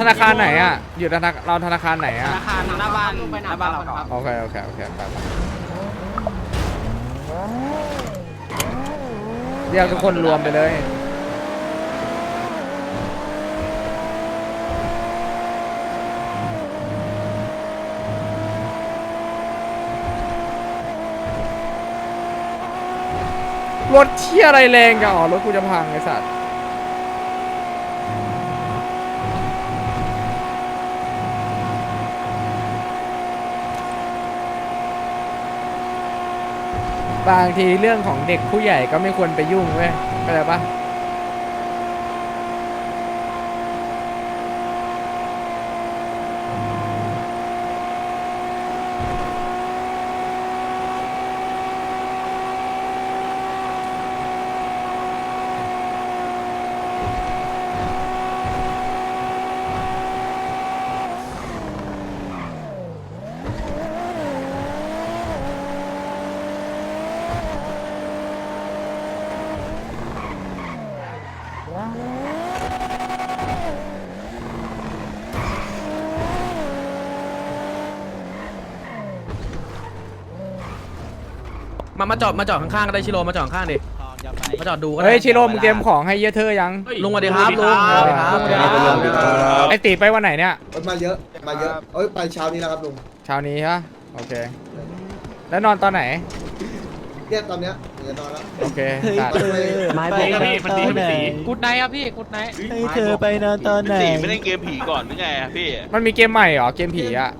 ธนาคารไหนอะ อยู่ธนาเราธนาคารไหนธอะ นาคารหน้าบ้านหน้าบ้านเราครับ โอเค โอเค โอเคไปไปเรียกทุกคนรวมไปเลย รถเที่ยอะไรแรงจังอ๋อรถกูจะพังไอ้สัตว์ บางทีเรื่องของเด็กผู้ใหญ่ก็ไม่ควรไปยุ่งเว้ยเข้าใจปะ มามาจอดมาจอดข้างๆก็ได้ชิโร่มาจอดข้างๆดิมาจอดดูก็ได้เฮ้ยชิโร่มึงเตรียมของให้เยอะเธอยัง ลุงสวัสดีครับลุงสวัสดีครับสวัสดีครับ ไอตีไปวันไหนเนี่ยเอ้ยมาเยอะ มาเยอะเอ้ยไปเช้านี้แล้วครับลุงเช้านี้ฮะโอเค แล้วนอนตอนไหน เนี่ยตอนเนี้ยเดี๋ยวนอนแล้วโอเคได้ไปเลยไม่ไปนอนตอนไหนกูดไนท์ครับพี่กูดไนท์ให้เธอไปนอนตอนไหน สีไม่เล่นเกมผีก่อนหรือไงอะพี่ มันมีเกมใหม่เหรอ เกมผีอะ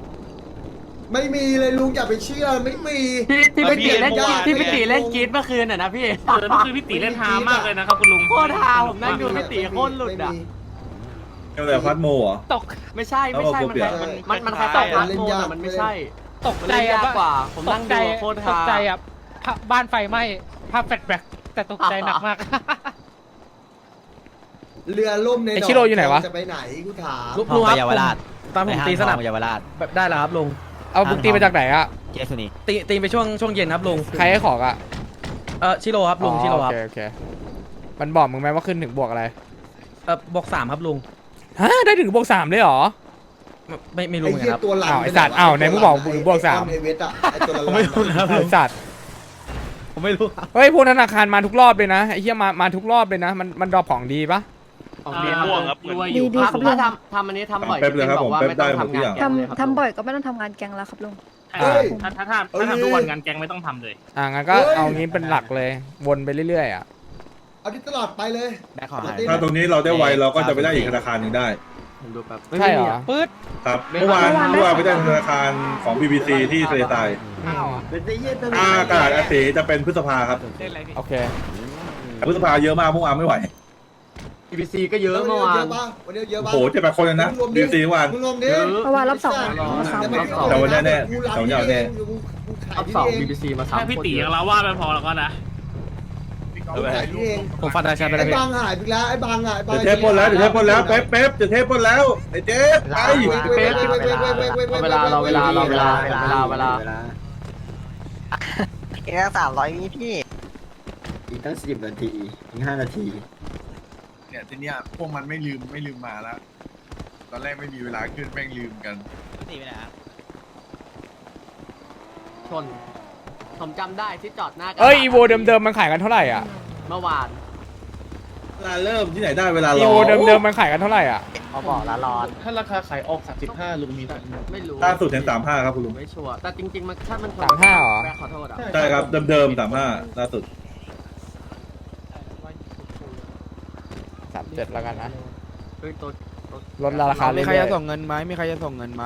ไม่มีเลยลุงอย่าไปเชื่อไม่มี ที่ที่พี่ตีเล่นเออพี่ที่พี่ตีเล่นกรีดเมื่อคืนน่ะนะพี่เออเมื่อคืนพี่ตีเล่นฮามากเลยนะครับคุณลุงโคตรฮาผมนั่งดูพี่ตีโคตรหลุดอะเกี่ยวกับพัดโมเหรอ ตก ไม่ใช่ไม่ใช่มันแล้วก็มันมันมันแค่ตกรักโมแต่มันไม่ใช่ ตกใจยากกว่า ผมนั่งดูโคตรฮาตกใจอะภาพบ้านไฟไหม้ภาพแฟลชแบ็กแต่ตกใจหนักมากเรือล่มในไอ้ชิโร่อยู่ไหนวะจะไปไหนกูถามลุงห้องครับเยาวราชตามผมตีสนับเยาวราชแบบได้แล้วครับลุง เอาบุกตีมาจากไหนอะเจสุนีตีตีไปช่วงช่วงเย็นครับลุงใครให้ของอะเออชิโร่ครับลุงอ๋อชิโร่ครับโอเคโอเคมันบอกมึงไหมว่าขึ้นถึงบวกอะไรเออบอกสามครับลุงฮะได้ถึงบวกสามเลยเหรอไม่ไม่รู้ไอ้เหมือนเหี้กันครับยตัวหลังอ้าวไอ้สัตว์อ้าวไหนมึงบอกมึงบวกสามในเวทอะไอ้ตัวหลังผมไม่รู้นะไอสัตว์ผมไม่รู้ครับเฮ้ยพวกธนาคารมาทุกรอบเลยนะไอ้เหี้ยมามาทุกรอบเลยนะ มันมันดรอปของดีปะ ของเรีเรียยนนม่วงครับเหมือนรวยอยู่ดีๆครับครับ ถ้าทำทำอันนี้ทำบ่อยแป๊บเลยครับบอกว่าผมไม่แป๊ต้อบงได้หมดทุกทำงาอนย่างแก๊งเลยครับทำทำบ่อยก็ไม่ต้องทำงานแกงแล้วครับลุงเฮ้ยถ้าถ้าถ้าถ้าทำทุกวันงานแก๊งไม่ต้องทำเลย อ่างั้นก็เฮ้ย เอางี้เป็นหลักเลยวนไปเรื่อยๆอะเอาที่ตลอดไปเลยแบ็คขอหาย ถ้าตรงนี้เราได้ไวเราก็จะไปได้อีกธนาคารหนึ่งได้ ผมดูแป๊บใช่เหรอปื๊ดครับเมื่อวานเมื่อวานไปได้ธนาคารของ BBC ที่ทะเลทรายอากาศอาศีจะเป็นพฤษภาครับโอเค แต่พฤษภาเยอะมากเมื่อวานไม่ไหว พีพีซีก็เยอะเมื่อวานเยอะปะวันนี้เยอะโอ้ปะโหเจ็ดแปดคนเลยนะ BBC เมื่อวานมึงรวมดิเยอะเพราะว่ารอบสองรอบมาซ้ำรอบสอง แต่วันนี้แน่แต่วันนี้เอาแน่ รอบสองพีพีซีมาถ้าซ้ำพี่ตีกับเราว่าไปพอแล้วก็นะกูขายที่เองผมฟันได้ใช่ไปได้ไอ้พี่บางหายไปแล้วไอ้บางอะไอ้บางเดี๋ยวเทปปนแล้วเดี๋ยวเทปปนแล้วเป๊ปเป๊ปจะเทปปนแล้วไอ้เจ๊ไปเป๊ะเวลาเราเวลาเราเวลาเวลาเวลาแค่สามร้อยวิพี่ อีกตั้งสิบนาที อีกห้านาที เนี่ยทีเนี้ยพวกมันไม่ลืมไม่ลืมมาแล้วตอนแรกไม่มีเวลาขึ้นแม่งลืมกัน ตีไปไหนครับชน ผมจำได้ที่จอดหน้ากระเอ้ยอีโวเดิมๆมันขายกันเท่าไหร่อะเมื่อวานเวลาเริ่มที่ไหนได้เวลารอีอโวเดิมๆมันขายกันเท่าไหร่อะเขาบอกละร้อน ถ้าราคาขายออก 35 ลุงมีไม่รู้ล่าสุดเห็นสามห้าครับคุณลุงไม่ชัวร์แต่จริงๆมันถ้ามันชนสามห้าเหรอ แม่ขอโทษอะ ใช่ครับเดิมๆสามห้าล่าสุด สาม เจ็ดแล้วกันนะ เฮ้ยตัวลดราคาเรื่มีใครอยจะส่งเงินไหมมีใครจะส่งเงินไหม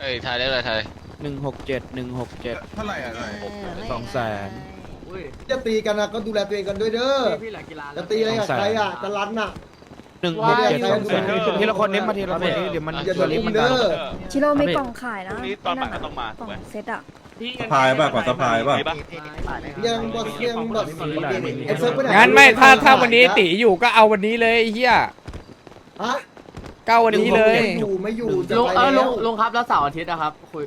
เอ้ยทายได้เลยทาย หนึ่งหกเจ็ดหนึ่งหกเจ็ด เท่าไหร่อะไรสองแสน อุ้ยจะตีกันนะก็ดูแลตัวเองกันด้วยเด้อ พี่พี่เหลือกีฬาจะตีอะไรกับใครอะ จะรันอะ หนึ่งหกเจ็ดสองแสนทีละคนเน้นมาทีละคนนี้เดี๋ยวมันอย่าตัวลิฟลืต์มมันเด้ดังอชิโร่มีกล่องขายนะพรุ่งนี้ตอนบ่ายก็ต้องมา กล่องเซตอะ สะพายป่ะก่อนสะพายป่ะมีปะ ยังบอสยังบอสไอ้เซิร์ฟไปไหนๆงั้นไม่ถ้าถ้าวันนี้ตีอยู่ก็เอาวันนี้เลยไอ้เฮียฮะก็เอาวันนี้เลย อยู่ไม่อยู่จะลุงไปเออลุแล้งวลุงครับแล้วเสาร์อาทิตย์นะครับคุย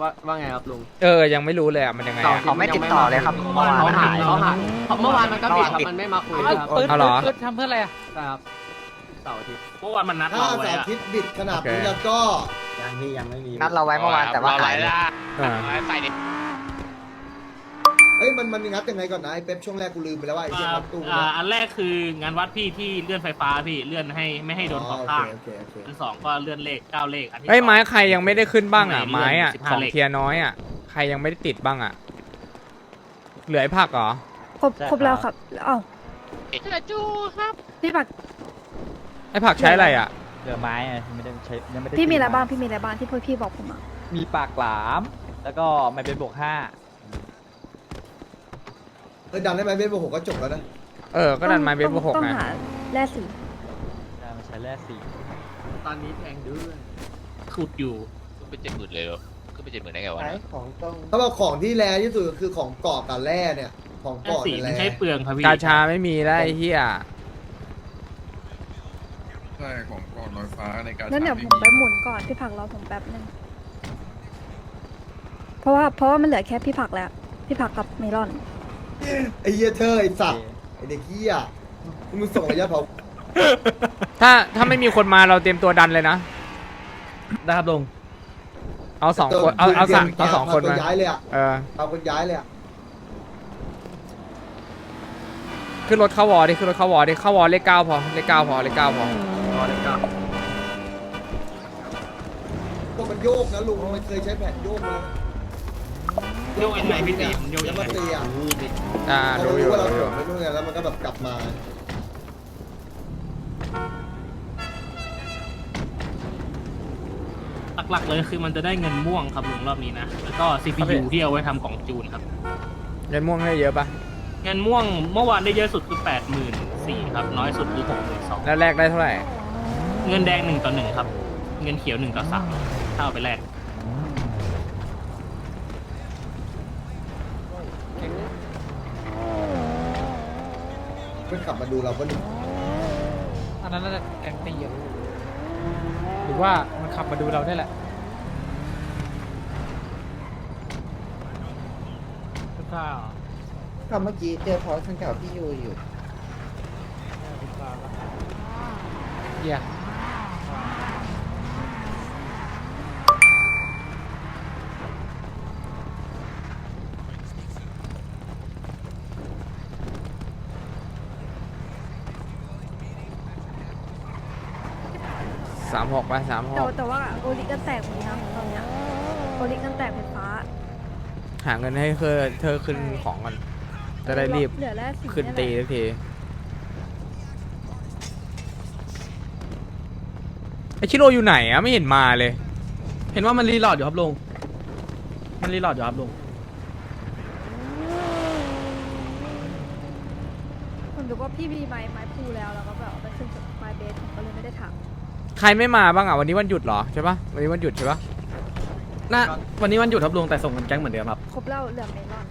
ว่าว่าไงครับลุงเออยังไม่รู้เลยอะมันยังไงเสาร์อะอาทิตย์นยังเขาหายเขาหายเขาเมื่อวานมันก็ปิดครับมันไม่มาคุยครับปื๊ดเอาเหรอปื๊ดทำเพื่ออะไรอะครับเสาร์อาทิตย์ เมื่อวานมันนัดถ้าเราไว้สาอะธิตบิดขนาดนี้แล้วก็ ยังพี่ยังไม่มีนัดเราไว้เมื่อวานแต่ว่าหายเรไล่อ่าใส่ดิเอ้ยมันมันงัดยังไงก่อนนะไอ้เป๊ปช่วงแรกกูลืมไปแล้วว่าไอ้เหี้ยอ่างัดตู้อ่าเนี่ยอันแรกคืองานวัดพี่ที่เลื่อนไฟฟ้าพี่เลื่อนให้ไม่ให้โดนขอ๋ออบโอข้างเคโอเคโอเคอันสองก็เลื่อนเลขเก้าเลขอันที่เอ้ยสอง ไม้ใครยังไม่ได้ขึ้นบ้างอะไหนไม้อะเลื่อนของ15เลขเทียร์น้อยอะใครยังไม่ได้ติดบ้างอะเหลือไอ้ผักเหรอครบครบแล้วครับเอ้าพี่ปักไอ้ผักใช้อะไรอะ เหลือไม้อะไม่ได้ใช้ยังไม่ได้พี่มีอะไรบ้างพี่มีอะไรบ้างที่พี่พี่บอกผมอะมีปากหลาม แล้วก็ไม่เป็นบวกห้าเออดันได้ไหมเบสโบหกก็จบแล้วนะเออ ก็ดันไม้เบสบวกหกต้องไงหาแร่สีมันใช้แร่สี่ตอนนี้แพงด้วยขุดอยู่ ก็ไปเจ็ดหมื่นเลยเหรอก็ไปเจ็ดหมื่นได้ไงวะไหนเนี่ยของต้องถ้าว่าของที่แรงที่สุดก็คือของเกาะกับแร่เนี่ย ของแค่เกาะสีเนี่ยมันแร่ใช้เปลืองครับพี่กาชาไม่มีแล้วไอ้เหี้ย ใช่ของก่อนลอยฟ้าในการงั้นเดี๋ยวชาผมร์จไปหมุนก่อนพี่ผักรอผมแป๊บนึงเพราะว่าเพราะว่ามันเหลือแค่พี่ผักแล้ว พี่ผักกับเมลอน ไอ้เหี้ยเธอไอ้สัตว์ไอ้เด็กเหี้ยมึงส่งระยะเผาถ้าถ้าไม่มีคนมาเราเตรียมตัวดันเลยนะ ได้ครับลุง เอาสองคนเอาเอาสามเอาสองคนมามาย้ายเลยอะเออเอาคนย้ายเลยอะขึ้นรถเข้าวอร์ดิขึ้นรถเข้าวอร์ดิเข้าวอร์เลขเก้าพอเลขเก้าพอเลขเก้าพอ พวกมันโยกนะลุงมันเคยใช้แผ่นโยกมาโยกยังไงพี่ตีมันโยกแล้ยัวงมาไงตีอะอ่าพอรู้เราอยู่รู้ว่าเรารู้อถยู่มไปนู่นไงแล้วมันก็แบบกลับมาหลักๆเลยคือมันจะได้เงินม่วงครับลุงรอบนี้นะ แล้วก็ CPU ที่เอาไว้ทำกล่องจูนครับ เงินม่วงให้เยอะปะเงินม่วงเมื่อวานได้เยอะสุดคือ8 4 0 0 0ครับ น้อยสุดคือ62,000แล้วแลกได้เท่าไหร่ เงินแดง1ต่อ1ครับ เงินเขียว1ต่อ3ถ้าเอาไปแลกเพื่อนขับมาดูเราก็หนึ่งอันนั้นน่าจะแกงตีอะหรือว่ามันขับมาดูเราได้แหละหรือเปล่าก็เมื่อกี้เจอพอข้างเก่าพี่ยูอยู่ เหี้ย สามหก ไปสามหแต่กว่าแต่ว่าโอลิกันแตกหมดนะตอนเนี้ยโอลิกันแตกไฟฟ้าหาเงินให้เธอเธอขึ้นของกันจะได้รีบเหลือแร่สีขึ้นตีเยแหละสักทีไอชิโร่อยู่ไหนอะไม่เห็นมาเลย เห็นว่ามันรีโหลอดอยู่ครับลุง มันรีโหลอดอยู่ครับลุง ผมดูว่าพี่มีไม้ไม้พูแล้วแล้วก็แบบเอาไปขึ้นจากไม้เบสผมก็เลยไม่ได้ถาม ใครไม่มาบ้างอะวันนี้วันหยุดเหรอใช่ปะวันนี้วันหยุดใช่ปะน่าวันนี้วันหยุดครับลุงแต่ส่งกันแก๊งเหมือนเดิมครับ ครบแล้วเหลือเมลอน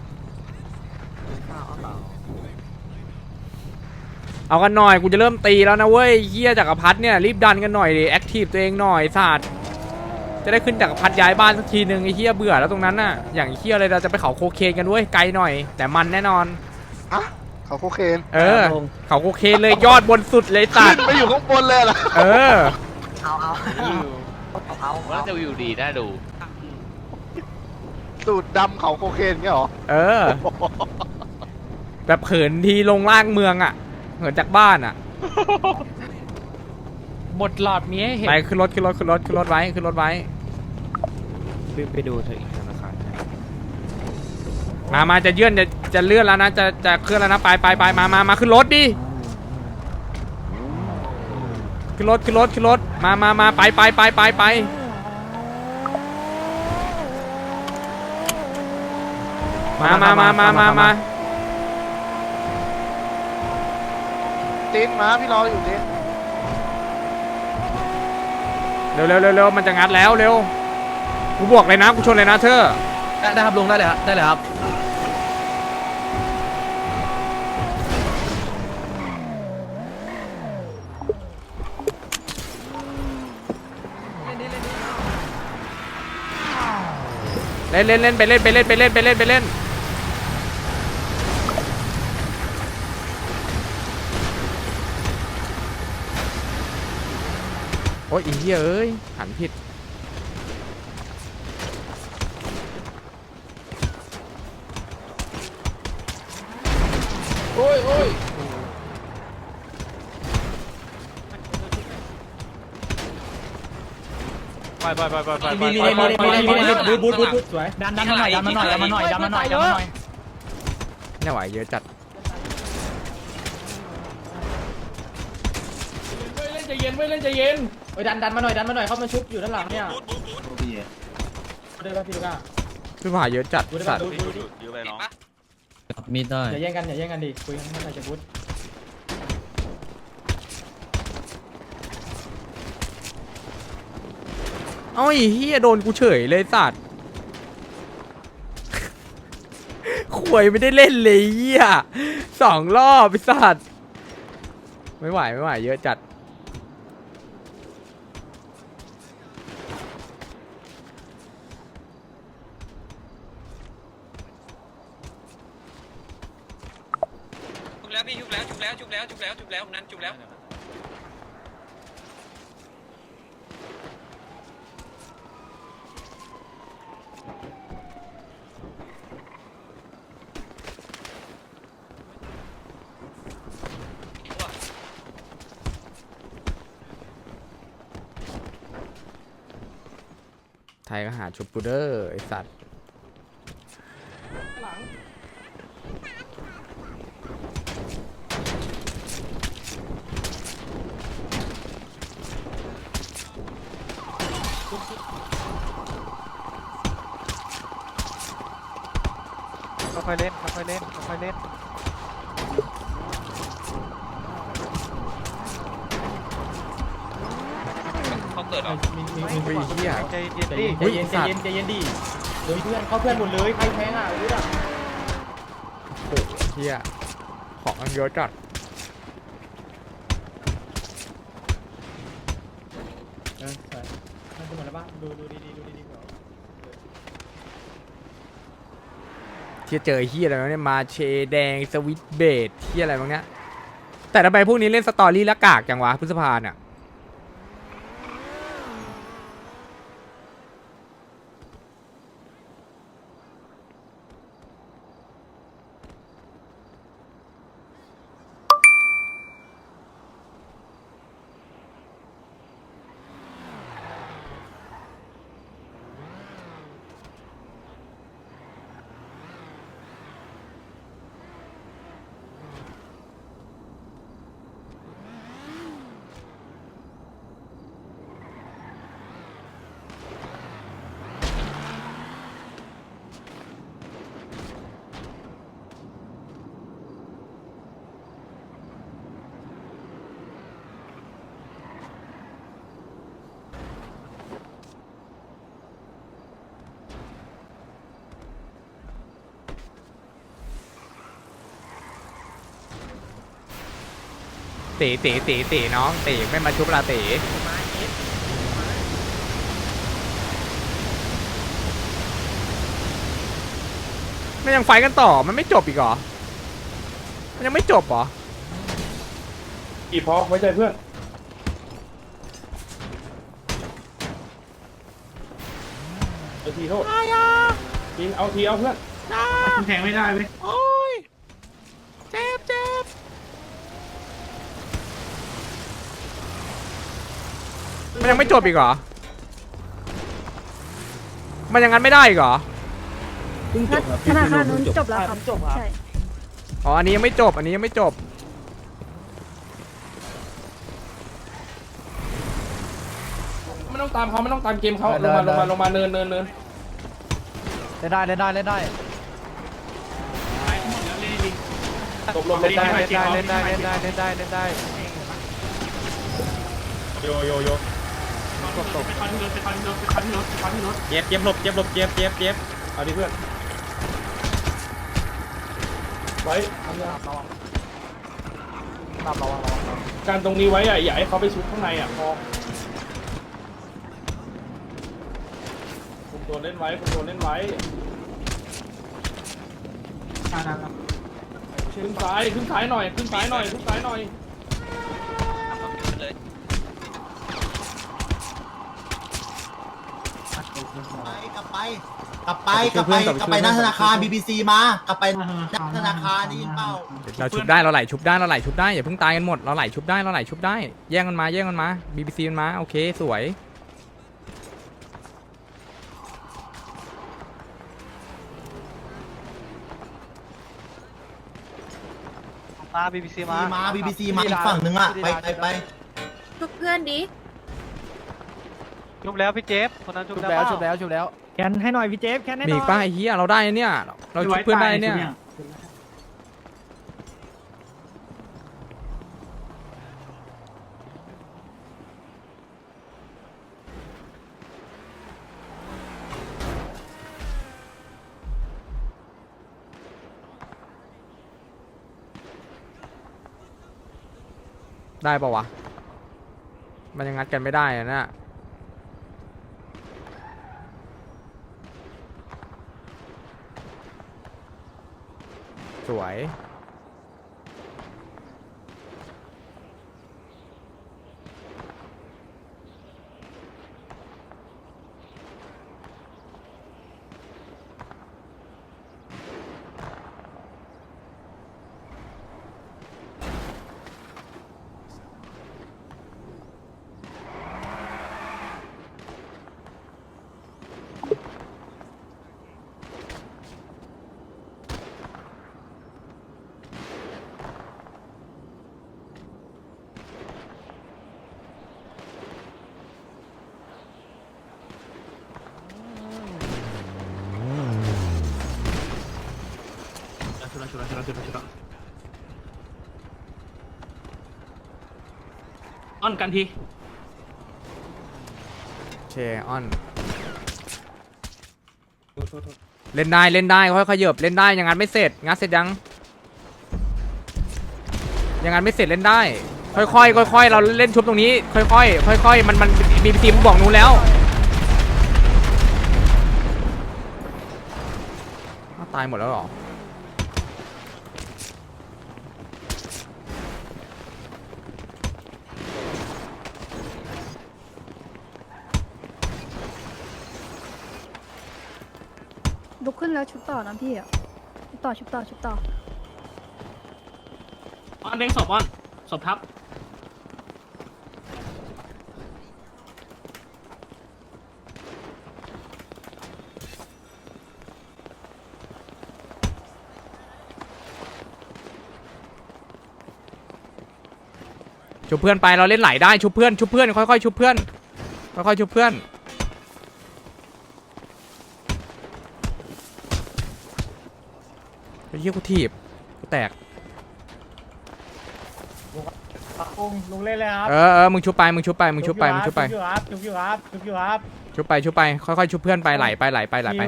เอากันหน่อยกูจะเริ่มตีแล้วนะเว้ยเฮียจักรพรรดิเนี่ยรีบดันกันหน่อยดิแอคทีฟตัวเองหน่อยศาสตร์จะได้ขึ้นจักรพรรดิย้ายบ้านสักทีหนึ่งไอ้เฮียเบื่อแล้วตรงนั้นน่ะอย่างเฮียอะไรเราจะไปเขาโคเคนกันเว้ยไกลหน่อย แต่มันแน่นอนเขาโคเคนเออ ครับผม เขาโคเคนเลยยอดบนสุดเลยสัตว์ไปอยู่ข้างบนเลยเหรอเออ ว่าจะวิวดีน่าดู สูตรดำเขาโคเคนเงี้ยเหรอ เออ แบบเขินทีลงล่างเมืองอะเหินจากบ้านอะ หมดหลอดมีให้เห็นไปขึ้นรถขึ้นรถขึ้นรถขึ้นรถไว้ขึ้นรถไว้ลืมไปดูเธออีกธนาคารมามาจะเยื่อนจะจะเลื่อนแล้วนะจะจะเคลื่อนแล้วนะไปไปไปมามามาขึ้นรถดิ ขึ้นรถขึ้นรถขึ้นรถมามามาไปไปไปไปไปมามามามามามาตินมาพี่รออยู่ติเร็วเร็วเร็วเร็วมันจะงัดแล้วเร็วกูบวกเลยนะกูชนเลยนะเธอได้ได้ครับลงได้เลยครับได้เลยครับ เล่นเล่นเล่นไปเล่นไปเล่นไปเล่นไปเล่นไปเล่นโอ้ยอีเหี้ยเอ้ยหันผิด ไปไปไปไปไปมีมีมีมีมีมีบูทบูทบูทบูทสวยดันดันมาหน่อยดันมาหน่อยดันมาหน่อยดันมาหน่อยดันมาหน่อยไม่ไหวเยอะจัดเล่นใจเย็นเว้ยเล่นใจเย็นเฮ้ยดันดันมาหน่อยดันมาหน่อยเขามาชุบอยู่ด้านหลังเนี่ยเดินไปพี่ลูกอะพี่ผ่าเยอะจัดดูได้สัป่ะตว์ดูดูดูมีได้อย่าแย่งกันอย่าแย่งกันดิคุยกันเมื่อไหร่จะบูท เอ้าไอ้เฮียโดนกูเฉยเลยสัตว์ขวยไม่ได้เล่นเลยเฮียสองรอบไอ้สัตว์ไม่ไหวไม่ไหวเยอะจัด จุบแล้วพี่จุบแล้วจุบแล้วจุบแล้วจุบแล้วจุบแล้วนั้นจุบแล้ว ไทยก็หาชุบปูเดอร์ไอสัตว์ ใจดิเย็นใจเย็นใจเย็นใจเย็นดิเดี๋ยวเพื่อนเขาเพื่อนหมดเลยใครแพ้อะรู้อะโอ้โหเหี้ยของมันเยอะจัดเออใช่มันจะหมดแล้วป่ะดูดูดีๆดูดีๆเผื่อที่เจอไอ้เหี้ยอะไรวะเนี่ยมาเชแดงสวิตเบดเหี้ยอะไรบ้างเนี้ยแต่ทำไมพวกนี้เล่นสตอรี่ละกากจังวะพฤษภาเนี่ย ต๋เต๋เต๋เต๋น้องเต๋ไม่มาชุบละเต๋มันยังไฟกันต่อมันไม่จบอีกเหรอ มันยังไม่จบเหรออีพอกไว้ใจเพื่อนเอาทีโทษทีเอาทีเอาเพื่อนแทงไม่ได้เว้ย โอ้ยเจ็บเจ็บ มันยังไม่จบอีกเหรอ มันยังงั้นไม่ได้อีกเหรอธนาคารนู้นจบแล้วครับ ใช่อ๋อ อันนี้ยังไม่จบ อันนี้ยังไม่จบ ไม่ต้องตามเขาไม่ต้องตามเกมเขาลงมาลงมาลงมาเนินเนินเนินเล่นได้เล่นได้เล่นได้หลบหลบหลบได้เล่นได้เล่นได้เล่นได้เล่นได้เล่นได้โยโยโย ไปคอนที่รถไปคอนที่รถไปคอนที่รถไปคอนที่รถเจ็บเจ็บหลบเจ็บหลบเจ็บเจ็บเจ็บเอาดิเพื่อนไว้ทำงานตามระวังระวังการตรงนี้ไว้อะอย่าให้เขาไปชุบข้างในอะพอคุมตัวเล่นไว้คุมตัวเล่นไว้อ่าครับขึ้นซ้ายขึ้นซ้ายหน่อยขึ้นซ้ายหน่อยขึ้นซ้ายหน่อยเลย กลับไปกลับไปกลับไปหน้าธนาคาร BBC มากลับไปหน้าธนาคารได้ยินเปล่าเราชุบได้เราไหลชุบได้เราไหลชุบได้อย่าเพิ่งตายกันหมดเราไหลชุบได้เราไหลชุบได้ แย่งกันมาแย่งกันมา BBC มันมาโอเคสวยมา BBC มา มา BBC มาอีกฝั่งนึงอะไปไปไปทุกเพื่อนดิชุบแล้วพี่เจฟคนนั้นชุบชุบแล้วแล้วชุบแล้วชุบแล้ว แคนให้หน่อยพี่เจฟแคนให้หมีน่อีอกป้ายไอ้เฮียเราได้เนี่ย เราชุบเพื่อนได้เนี่ยได้ปะวะ มันยังงัดกันไม่ได้อะนะ วย ชุระชุระชุระชุระชุระอ้อนกันทีเชออนเล่นได้เล่นได้ค่อยๆเหยิบเล่นได้ยังงั้นไม่เสร็จงัดเสร็จยังยังงั้นไม่เสร็จเล่นได้ ค่อยๆค่อยๆเราเล่นชุบตรงนี้ ค่อยๆค่อยๆมันมันมีทีมบอกนู้นแล้วอ้าวตายหมดแล้วเหรอ นแล้วชุบต่อนะพี่อะชุบต่อชุบต่อชุบต่ออ้อนเด้งศพอ้อนศพทับชุบเพื่อนไปเราเล่นไหลได้ชุบเพื่อนชุบเพื่อนค่อยๆชุบเพื่อนค่อยๆชุบเพื่อนไอ้ เหี้ยกูถีบกูแตกลุงลุงเล่นเลยครับเออเออมึงชุบไป มึงชุบไป มึงชุบไป มึงชุบไปชุบอยู่ครับชุบอยู่ครับชุบอยู่ครับชุบไป ชุบไป ค่อยๆ ชุบเพื่อนไป ไหลไป ไหลไป ไหลไป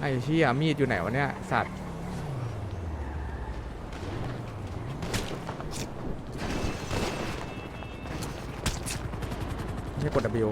ไอ้เชี่ยมีดอยู่ไหนวะเนี่ย สัตว์ ไม่ใช่กด W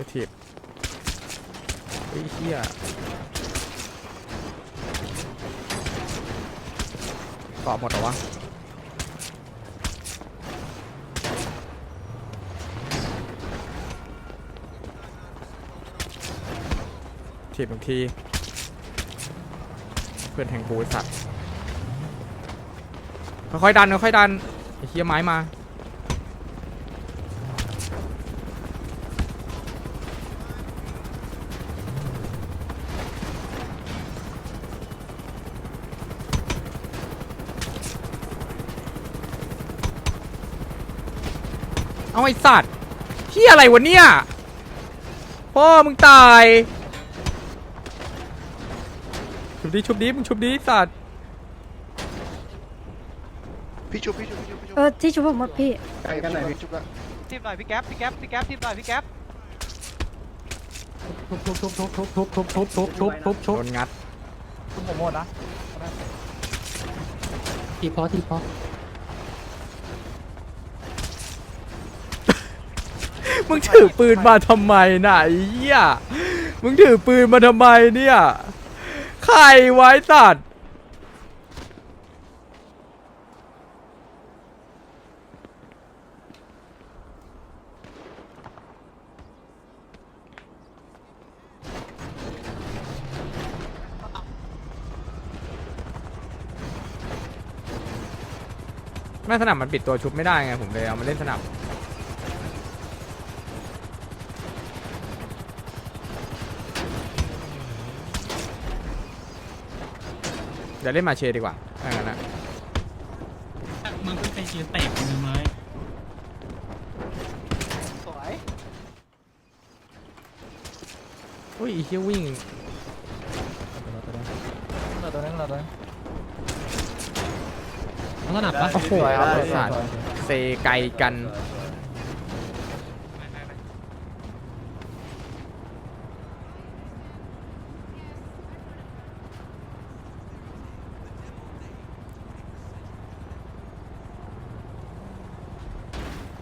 จะถีบไอ้ยเหี้ยเกาะ หมดเหรอวะถีบหนึ่งที เพื่อนแทงกูสัตว์ค่อยๆดันค่อยๆดันไอ้เฮียไม้มา เอาไอสัตว์เฮียอะไรวะเนี่ย พ่อมึงตาย ชุบดีชุบดีมึงชุบดีสัตว์พี่ชุบพี่ชุบพี่ชุบพี่ชุบเออที่ชุบผมหมดพี่ไกลกันไหนอยชุบละทีบหน่อยพี่แก๊ปพี่แก๊ปพี่แก๊ปทีบหน่อยพี่แก๊ปทุบทุบทุบทุบทุบทุบทุบทุบทุบทุบทุบทุบโดนงัด ทุบผมหมดนะทีพอทีพอ มึงถือปืนมาทำไมน่ะไอ้เหี้ยมึงถือปืนมาทำไมเนี่ยใครไว้สัตว์ไม่สนับมันปิดตัวชุบไม่ได้ไงผมเลยเอามาเล่นสนับ เดี๋ยวเล่นมาเชดีกว่าถ้างั้นนะมึงเพิ่งไปเชียร์เตะมึงไหมสวยอุ้ยไอ้เฮียวิ่งเราตัวนึงเราตัวนึงลักษณะปะโอ้โหสัตว์เซไกลกัน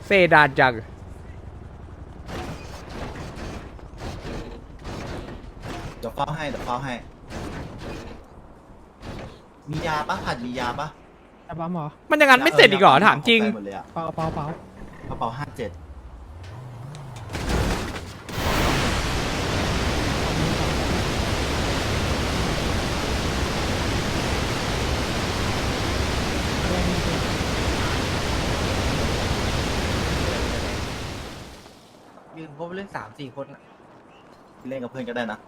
เซดานจัง เดี๋ยวเฝ้าให้เดี๋ยวเฝ้าให้ มียาปะผัดมียาปะแต่ปั๊มเหรอมันยังงั้นไม่เสร็จอีกเหรอถามจริงไปหมดเลยอะเปล่าเปล่าเปล่ากระเป๋าห้าเจ็ด ยืนครบเล่นสามสี่คนอะเล่นกับเพื่อนก็ได้นะ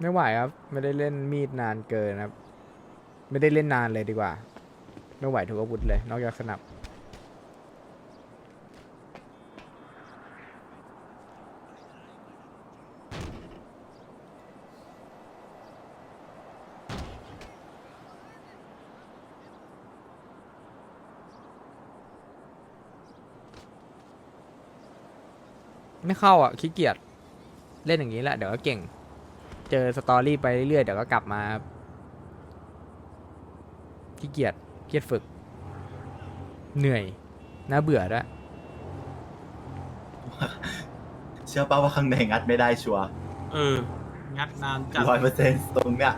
ไม่ไหวครับ ไม่ได้เล่นมีดนานเกินครับ ไม่ได้เล่นนานเลยดีกว่า ไม่ไหวทุกอาวุธเลย นอกจากสนับ ไม่เข้าอะขี้เกียจเล่นอย่างนี้แหละเดี๋ยวก็เก่ง เจอสตอรี่ไปเรื่อยๆเดี๋ยวก็กลับมาครับขี้เกียจเกียจฝึก เหนื่อยน่าเบื่อด้วยเชื่อป่าว่าข้างในงัดไม่ได้ชัวร์เออ งัดนานจัด ร้อยเปอร์เซ็นต์ตรงเนี้ย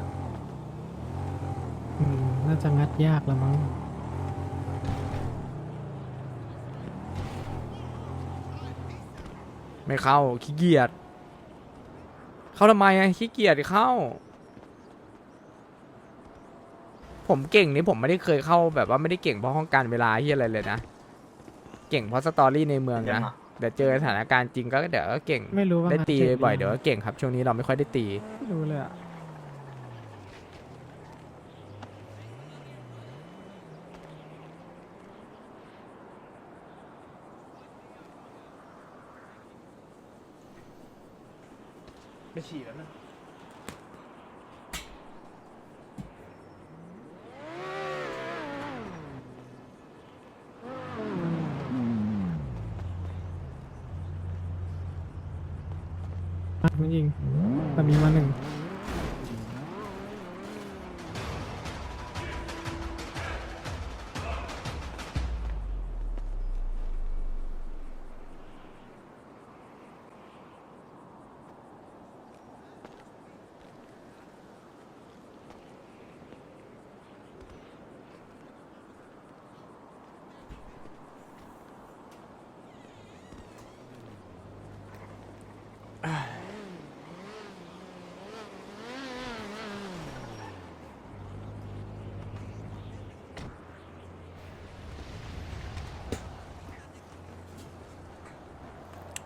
อืมน่าจะงัดยากแล้วมั้ง ไม่เข้าขี้เกียจเข้าทำไมอะขี้เกียจเข้า ผมเก่งนี่ผมไม่ได้เคยเข้าแบบว่าไม่ได้เก่งเพราะห้องการเวลาที่อะไรเลยนะ เก่งเพราะสตอรี่ในเมืองนะ เดี๋ยวเจอสถานการณ์จริงก็เดี๋ยวก็เก่ง ไม่รู้ว่าได้งัตีจ็บ่อยหรืเดี๋ยวก็เก่งครับ ช่วงนี้เราไม่ค่อยได้ตี ไม่รู้เลยอะ ไปฉี่แล้วนะ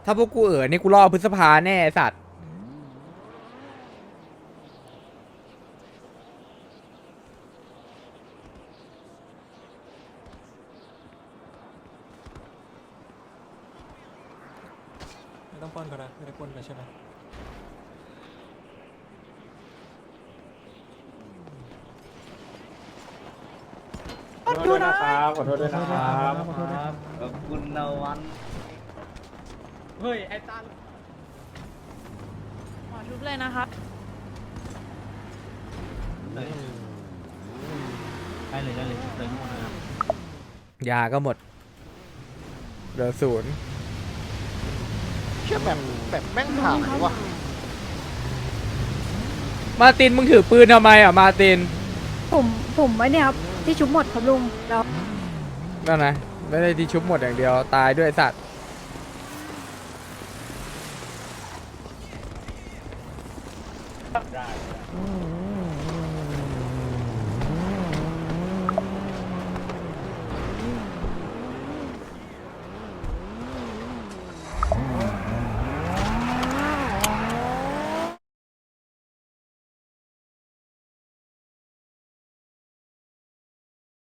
ถ้าพวกกูเอ๋อนี่กูรอพฤษภาแน่ไอ้สัตว์ ไม่ต้องป้อนก็ได้ไม่ได้ป้อนไปใช่ไหม ด้วยนะครับขอโทษด้วยนะครับ ขอโทษด้วย ขอบคุณนาวันเฮ้ยไอ้ตา หมอชุบเลยนะคะ ได้เลยได้เลยเติมหมดนะครับยาก็หมดเหลือศูนย์เชื่อแบบแบบแม่งถามว่ะมาร์ตินมึงถือปืนทำไมอะมาร์ตินผมผมไว้เนี่ยครับที่ชุบหมดครับลุงแล้วนั่นนะไม่ได้ที่ชุบหมดอย่างเดียวตายด้วยไอ้สัตว์